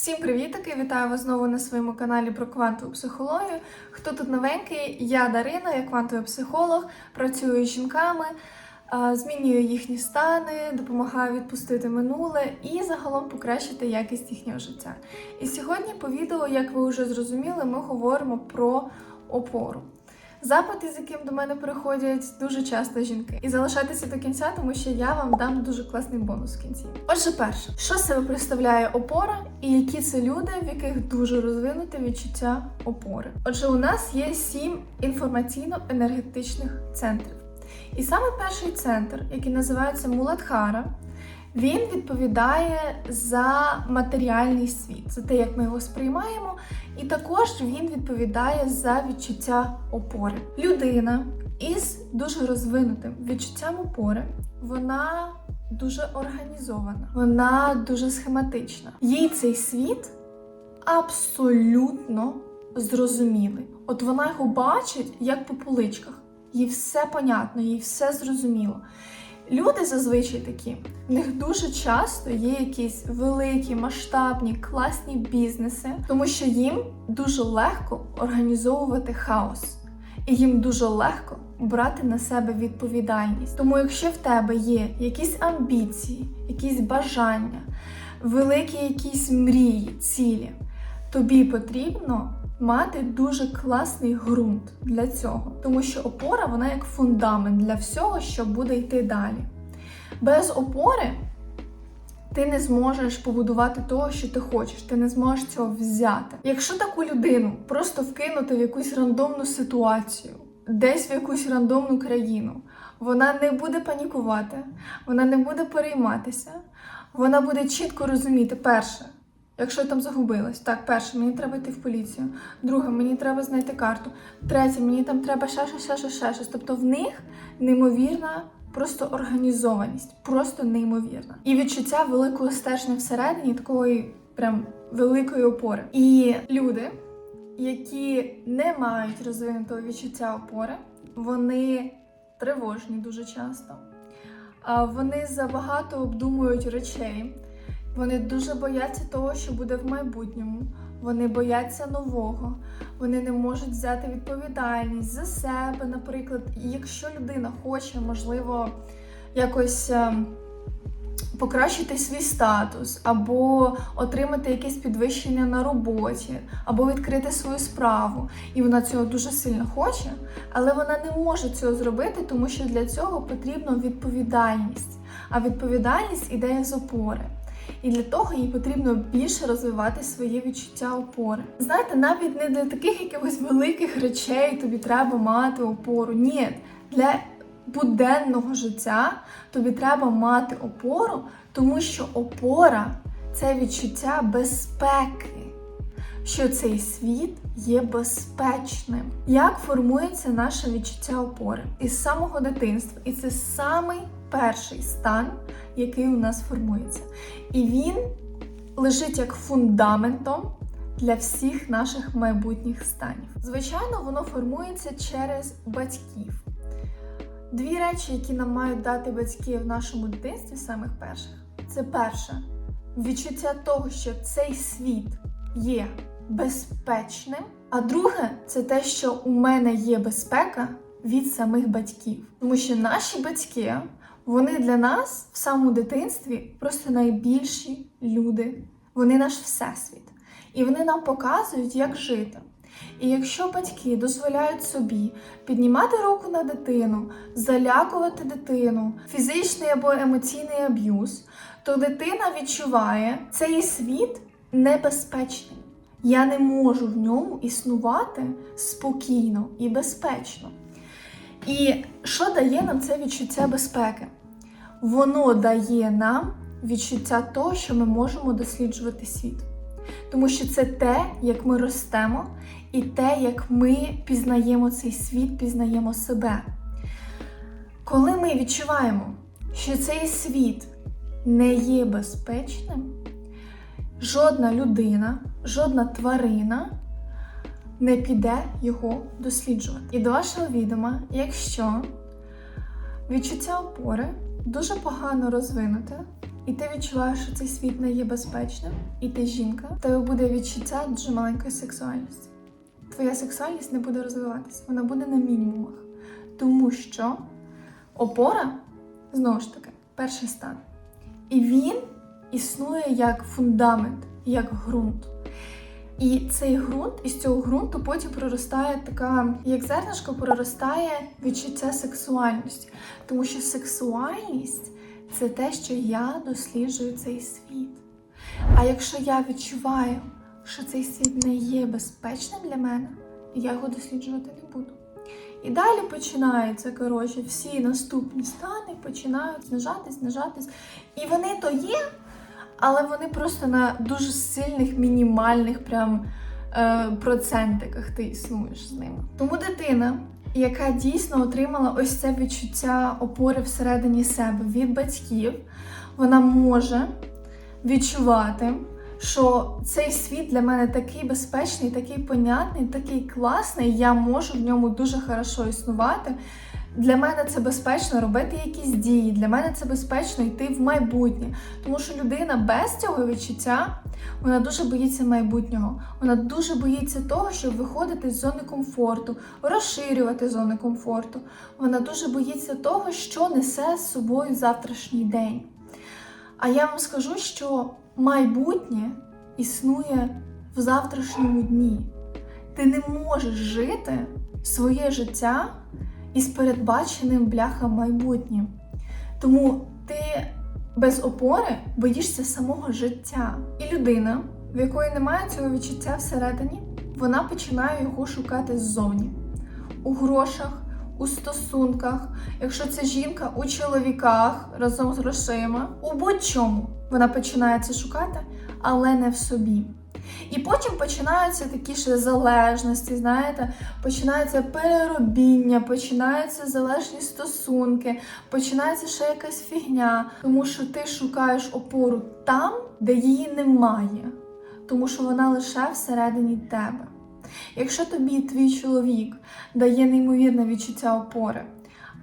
Всім привітики! Вітаю вас знову на своєму каналі про квантову психологію. Хто тут новенький? Я Дарина, я квантовий психолог, працюю з жінками, змінюю їхні стани, допомагаю відпустити минуле і загалом покращити якість їхнього життя. І сьогодні по відео, як ви вже зрозуміли, ми говоримо про опору. Запити, з яким до мене приходять дуже часто жінки. І залишайтеся до кінця, тому що я вам дам дуже класний бонус в кінці. Отже, перше, що себе представляє опора, і які це люди, в яких дуже розвинуте відчуття опори. Отже, у нас є сім інформаційно-енергетичних центрів. І саме перший центр, який називається Муладхара, він відповідає за матеріальний світ, за те, як ми його сприймаємо, і також він відповідає за відчуття опори. Людина із дуже розвинутим відчуттям опори, вона дуже організована, вона дуже схематична. Їй цей світ абсолютно зрозумілий. От вона його бачить як по поличках. Їй все понятно, їй все зрозуміло. Люди зазвичай такі, в них дуже часто є якісь великі, масштабні, класні бізнеси, тому що їм дуже легко організовувати хаос, і їм дуже легко брати на себе відповідальність. Тому, якщо в тебе є якісь амбіції, якісь бажання, великі якісь мрії, цілі, тобі потрібно мати дуже класний ґрунт для цього, тому що опора вона як фундамент для всього, що буде йти далі. Без опори ти не зможеш побудувати того, що ти хочеш, ти не зможеш цього взяти. Якщо таку людину просто вкинути в якусь рандомну ситуацію, десь в якусь рандомну країну, вона не буде панікувати, вона не буде перейматися, вона буде чітко розуміти, перше. Якщо я там загубилась, так, перше, мені треба йти в поліцію. Друге, мені треба знайти карту. Третє, мені там треба ще щось, ще щось, ще. Тобто в них неймовірна просто організованість, просто неймовірна. І відчуття великого стержня всередині, такої прям великої опори. І люди, які не мають розвинутого відчуття опори, вони тривожні дуже часто. Вони забагато обдумують речей. Вони дуже бояться того, що буде в майбутньому. Вони бояться нового, вони не можуть взяти відповідальність за себе, наприклад. Якщо людина хоче, можливо, якось ем, покращити свій статус, або отримати якесь підвищення на роботі, або відкрити свою справу, і вона цього дуже сильно хоче, але вона не може цього зробити, тому що для цього потрібна відповідальність. А відповідальність іде з опори. І для того їй потрібно більше розвивати своє відчуття опори. Знаєте, навіть не для таких якихось великих речей тобі треба мати опору. Ні, для буденного життя тобі треба мати опору, тому що опора це відчуття безпеки. Що цей світ є безпечним. Як формується наше відчуття опори? Із самого дитинства. І це самий перший стан, який у нас формується. І він лежить як фундаментом для всіх наших майбутніх станів. Звичайно, воно формується через батьків. Дві речі, які нам мають дати батьки в нашому дитинстві, самих перших, це перше відчуття того, що цей світ є безпечним. А друге, це те, що у мене є безпека від самих батьків. Тому що наші батьки вони для нас в самому дитинстві просто найбільші люди. Вони наш всесвіт. І вони нам показують, як жити. І якщо батьки дозволяють собі піднімати руку на дитину, залякувати дитину, фізичний або емоційний аб'юз, то дитина відчуває цей світ небезпечним. Я не можу в ньому існувати спокійно і безпечно. І що дає нам це відчуття безпеки? Воно дає нам відчуття того, що ми можемо досліджувати світ. Тому що це те, як ми ростемо, і те, як ми пізнаємо цей світ, пізнаємо себе. Коли ми відчуваємо, що цей світ не є безпечним, жодна людина, жодна тварина не піде його досліджувати. І до вашого відома, якщо відчуття опори дуже погано розвинуте, і ти відчуваєш, що цей світ не є безпечним, і ти жінка, в тебе буде відчуття дуже маленької сексуальності. Твоя сексуальність не буде розвиватися, вона буде на мінімумах. Тому що опора, знову ж таки, перший стан. І він існує як фундамент, як ґрунт. І цей ґрунт, із цього ґрунту потім проростає така, як зернишко, проростає відчуття сексуальності. Тому що сексуальність це те, що я досліджую цей світ. А якщо я відчуваю, що цей світ не є безпечним для мене, я його досліджувати не буду. І далі починаються, коротше, всі наступні стани починають знижатись, знижатись. І вони то є, але вони просто на дуже сильних, мінімальних прям е, процентиках ти існуєш з ними. Тому дитина, яка дійсно отримала ось це відчуття опори всередині себе від батьків, вона може відчувати, що цей світ для мене такий безпечний, такий понятний, такий класний, я можу в ньому дуже хорошо існувати. Для мене це безпечно робити якісь дії. Для мене це безпечно йти в майбутнє. Тому що людина без цього відчуття вона дуже боїться майбутнього. Вона дуже боїться того, щоб виходити з зони комфорту, розширювати зони комфорту. Вона дуже боїться того, що несе з собою завтрашній день. А я вам скажу, що майбутнє існує в завтрашньому дні. Ти не можеш жити своє життя із передбаченим бляхом майбутнім. Тому ти без опори боїшся самого життя. І людина, в якої немає цього відчуття всередині, вона починає його шукати ззовні. У грошах, у стосунках, якщо це жінка у чоловіках разом з грошима, у будь-чому вона починає це шукати, але не в собі. І потім починаються такі ще залежності, знаєте, починається переробіння, починаються залежні стосунки, починається ще якась фігня, тому що ти шукаєш опору там, де її немає, тому що вона лише всередині тебе. Якщо тобі твій чоловік дає неймовірне відчуття опори,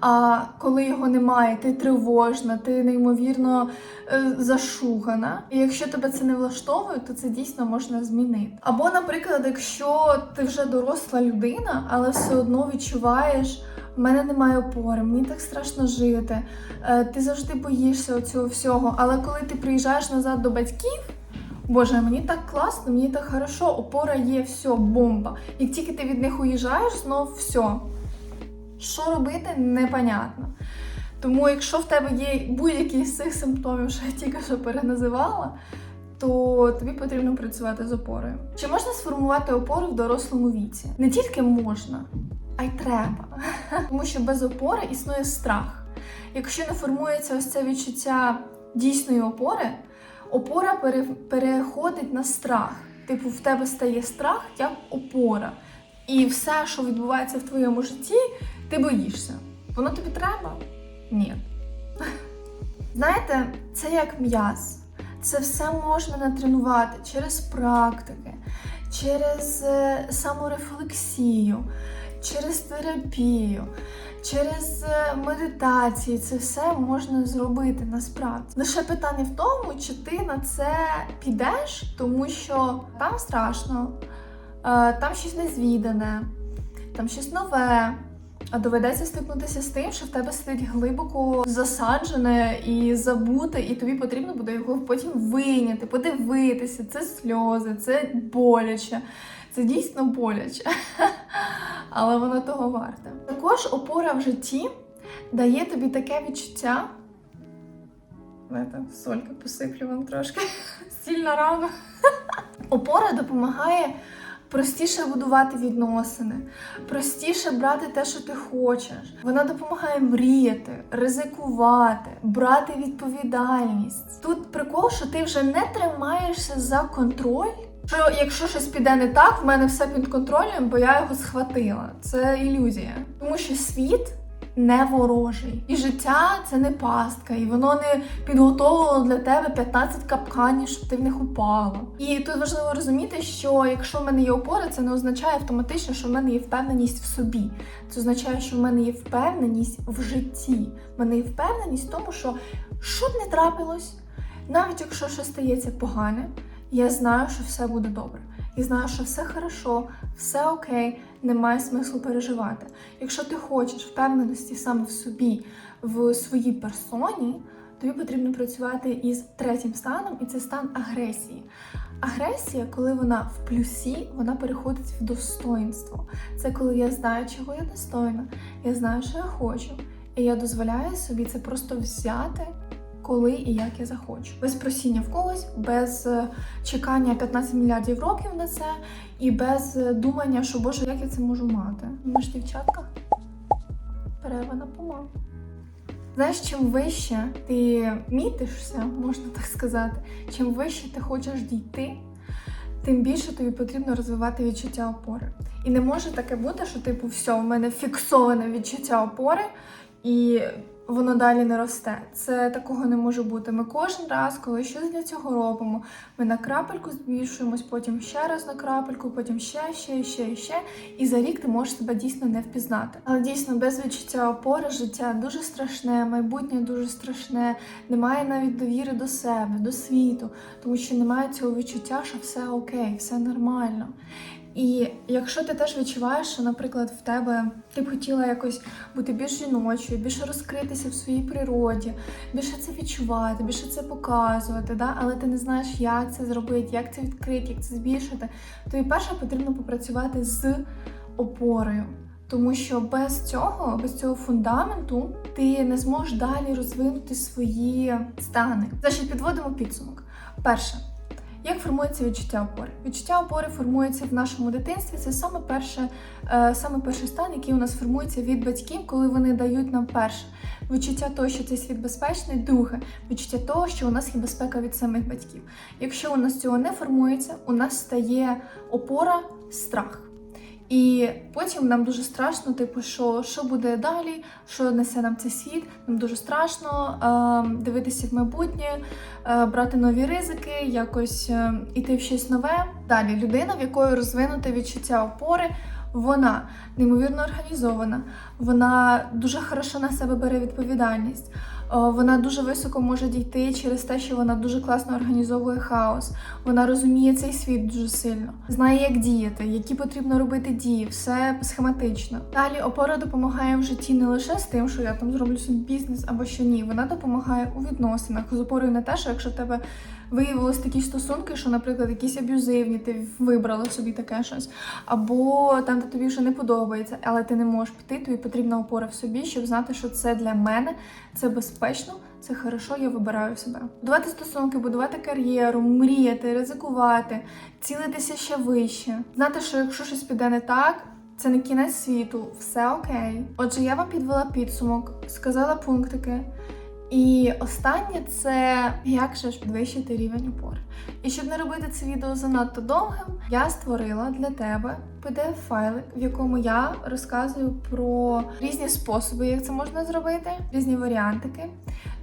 а коли його немає, ти тривожна, ти неймовірно е, зашугана. І якщо тебе це не влаштовує, то це дійсно можна змінити. Або, наприклад, якщо ти вже доросла людина, але все одно відчуваєш. В мене немає опори, мені так страшно жити. е, Ти завжди боїшся цього всього. Але коли ти приїжджаєш назад до батьків, Боже, мені так класно, мені так хорошо, опора є, все, бомба. Як тільки ти від них уїжджаєш, знов все. Що робити, непонятно. Тому, якщо в тебе є будь-які з цих симптомів, що я тільки що переназивала, то тобі потрібно працювати з опорою. Чи можна сформувати опору в дорослому віці? Не тільки можна, а й треба. Тому що без опори існує страх. Якщо не формується ось це відчуття дійсної опори, опора пере- переходить на страх. Типу, в тебе стає страх як опора. І все, що відбувається в твоєму житті, ти боїшся. Воно тобі треба? Ні. Знаєте, це як м'яз. Це все можна натренувати через практики, через е, саморефлексію, через терапію, через е, медитації. Це все можна зробити насправді. Лише питання в тому, чи ти на це підеш, тому що там страшно, е, там щось незвідане, там щось нове. А доведеться стикнутися з тим, що в тебе сидить глибоко засаджене і забуте, і тобі потрібно буде його потім вийняти, подивитися. Це сльози, це боляче, це дійсно боляче. Але воно того варте. Також опора в житті дає тобі таке відчуття. Знаєте, сольки посиплю вам трошки. Стільна рана. Опора допомагає простіше будувати відносини, простіше брати те, що ти хочеш. Вона допомагає мріяти, ризикувати, брати відповідальність. Тут прикол, що ти вже не тримаєшся за контроль. Що якщо щось піде не так, в мене все під контролем, бо я його схватила. Це ілюзія. Тому що світ не ворожий. І життя це не пастка, і воно не підготовило для тебе 15 капканів, щоб ти в них упала. І тут важливо розуміти, що якщо в мене є опора, це не означає автоматично, що в мене є впевненість в собі. Це означає, що в мене є впевненість в житті. В мене є впевненість в тому, що що б не трапилось. Навіть якщо щось стається погане, я знаю, що все буде добре. І знаю, що все хорошо, все окей, немає смислу переживати. Якщо ти хочеш впевненості саме в собі, в своїй персоні, тобі потрібно працювати із третім станом, і це стан агресії. Агресія, коли вона в плюсі, вона переходить в достоинство. Це коли я знаю, чого я достойна, я знаю, що я хочу, і я дозволяю собі це просто взяти. Коли і як я захочу, без просіння в когось, без е, чекання 15 мільярдів років на це, і без е, думання, що боже, як я це можу мати. Ми ж дівчатка перерва на помалу. Знаєш, чим вище ти мітишся, можна так сказати, чим вище ти хочеш дійти, тим більше тобі потрібно розвивати відчуття опори. І не може таке бути, що типу, все, у мене фіксоване відчуття опори, і воно далі не росте. Це такого не може бути. Ми кожен раз, коли щось для цього робимо, ми на крапельку збільшуємось, потім ще раз на крапельку, потім ще, ще, ще, ще. І за рік ти можеш себе дійсно не впізнати. Але дійсно без відчуття опори життя дуже страшне, майбутнє дуже страшне. Немає навіть довіри до себе, до світу, тому що немає цього відчуття, що все окей, все нормально. І якщо ти теж відчуваєш, що, наприклад, в тебе ти б хотіла якось бути більш жіночою, більше розкритися в своїй природі, більше це відчувати, більше це показувати, да? але ти не знаєш, як це зробити, як це відкрити, як це збільшити, тобі перше потрібно попрацювати з опорою. Тому що без цього, без цього фундаменту, ти не зможеш далі розвинути свої стани. Значить, підводимо підсумок. Перше, як формується відчуття опори? Відчуття опори формується в нашому дитинстві. Це саме перше, е, саме перший стан, який у нас формується від батьків, коли вони дають нам перше відчуття того, що цей світ безпечний. Друге відчуття того, що у нас є безпека від самих батьків. Якщо у нас цього не формується, у нас стає опора страх. І потім нам дуже страшно, типу, що, що буде далі, що несе нам цей світ. Нам дуже страшно е, дивитися в майбутнє, е, брати нові ризики, якось е, іти в щось нове. Далі людина, в якої розвинуте відчуття опори, вона неймовірно організована, вона дуже хорошо на себе бере відповідальність. Вона дуже високо може дійти через те, що вона дуже класно організовує хаос. Вона розуміє цей світ дуже сильно, знає, як діяти, які потрібно робити дії, все схематично. Далі опора допомагає в житті не лише з тим, що я там зроблю собі бізнес або що ні. Вона допомагає у відносинах з опорою на те, що якщо в тебе виявилось такі стосунки, що, наприклад, якісь аб'юзивні, ти вибрала собі таке щось, або там, де тобі вже не подобається, але ти не можеш піти, тобі потрібна опора в собі, щоб знати, що це для мене, це безпечно. Це хорошо, я вибираю себе. Будувати стосунки, будувати кар'єру, мріяти, ризикувати, цілитися ще вище. Знати, що якщо щось піде не так, це не кінець світу, все окей. Отже, я вам підвела підсумок, сказала пунктики. І останнє це як же ж підвищити рівень опори. І щоб не робити це відео занадто довгим, я створила для тебе PDF-файлик, в якому я розказую про різні способи, як це можна зробити, різні варіантики.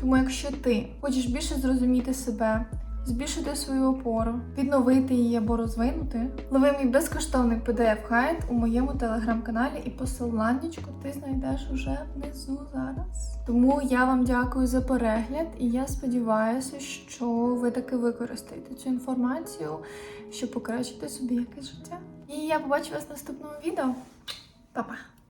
Тому, якщо ти хочеш більше зрозуміти себе, збільшити свою опору, відновити її або розвинути, лови мій безкоштовний PDF-гайд у моєму телеграм-каналі і посиланнячку ти знайдеш уже внизу зараз. Тому я вам дякую за перегляд, і я сподіваюся, що ви таки використаєте цю інформацію, щоб покращити собі якесь життя. І я побачу вас в наступному відео. Па-па!